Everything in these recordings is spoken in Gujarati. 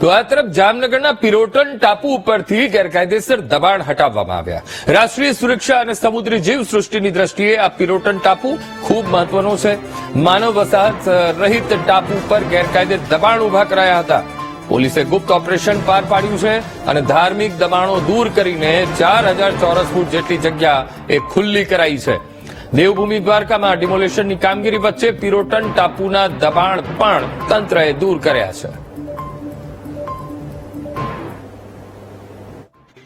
તો આ તરફ જામનગરના પિરોટન ટાપુ ઉપરથી ગેરકાયદેસર દબાણ હટાવવામાં આવ્યા. રાષ્ટ્રીય સુરક્ષા અને સમુદ્રી જીવ સૃષ્ટિની દ્રષ્ટિએ આ પિરોટન ટાપુ ખૂબ મહત્વનો છે. માનવ વસાહત રહિત ટાપુ પર ગેરકાયદે દબાણ ઊભા કરાયા હતા. પોલીસે ગુપ્ત ઓપરેશન પાર પાડ્યું છે અને ધાર્મિક દબાણો દૂર કરીને ચાર હજાર ચોરસ ફૂટ જેટલી જગ્યા એ ખુલ્લી કરાઈ છે. દેવભૂમિ દ્વારકામાં ડિમોલેશનની કામગીરી વચ્ચે પિરોટન ટાપુના દબાણ પણ તંત્રએ દૂર કર્યા છે.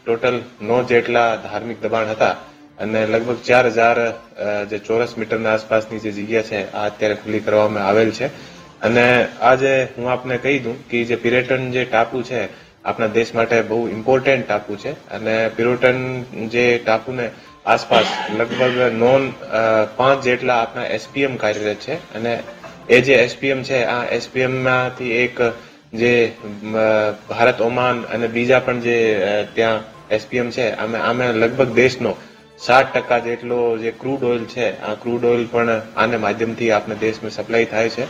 ટોટલ નો જેટલા ધાર્મિક દબાણ હતા અને લગભગ ચાર હજાર જે ચોરસ મીટરના આસપાસની જે જગ્યા છે, આ અત્યારે ખુલ્લી કરવામાં આવેલ છે. અને આજે હું આપને કહી દઉં કે જે પિરેટન જે ટાપુ છે, આપણા દેશ માટે બહુ ઇમ્પોર્ટન્ટ ટાપુ છે. અને પિરોટન જે ટાપુને આસપાસ લગભગ નોન પાંચ જેટલા આપણા એસપીએમ કાર્યરત છે. અને એ જે એસપીએમ છે, આ એસપીએમમાંથી એક જે ભારત, ઓમાન અને બીજા પણ જે ત્યાં એસપીએમ છે. આમે આમે લગભગ દેશનો સાત ટકા જેટલો જે ક્રૂડ ઓઇલ છે, આ ક્રૂડ ઓઇલ પણ આને માધ્યમથી આપણે દેશમાં સપ્લાય થાય છે.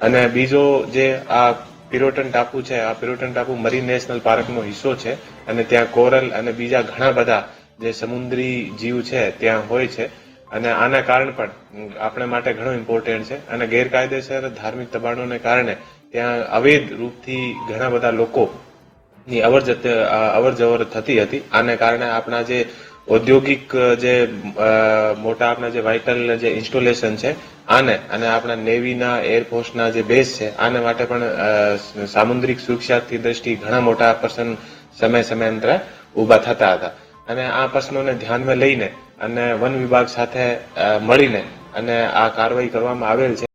અને બીજો જે આ પિરોટન ટાપુ છે, આ પિરોટન ટાપુ મરીન નેશનલ પાર્કનો હિસ્સો છે અને ત્યાં કોરલ અને બીજા ઘણા બધા જે સમુદ્રી જીવ છે ત્યાં હોય છે. અને આના કારણ પણ આપણે માટે ઘણું ઇમ્પોર્ટન્ટ છે. અને ગેરકાયદેસર ધાર્મિક દબાણોને કારણે ત્યાં અવૈધ રૂપથી ઘણા બધા લોકો ની અવર અવર જવર થતી હતી. આને કારણે આપણા જે ઔદ્યોગિક, જે મોટા આપણા જે વાઇટલ જે ઇન્સ્ટોલેશન છે, આને અને આપણા નેવીના એરફોર્સના જે બેઝ છે, આને માટે પણ સામુદ્રિક સુરક્ષાથી દ્રષ્ટિ ઘણા મોટા પ્રશ્ન સમય સમયાંતરે ઊભા થતા હતા. અને આ પ્રશ્નોને ધ્યાનમાં લઈને અને વન વિભાગ સાથે મળીને અને આ કાર્યવાહી કરવામાં આવેલ છે.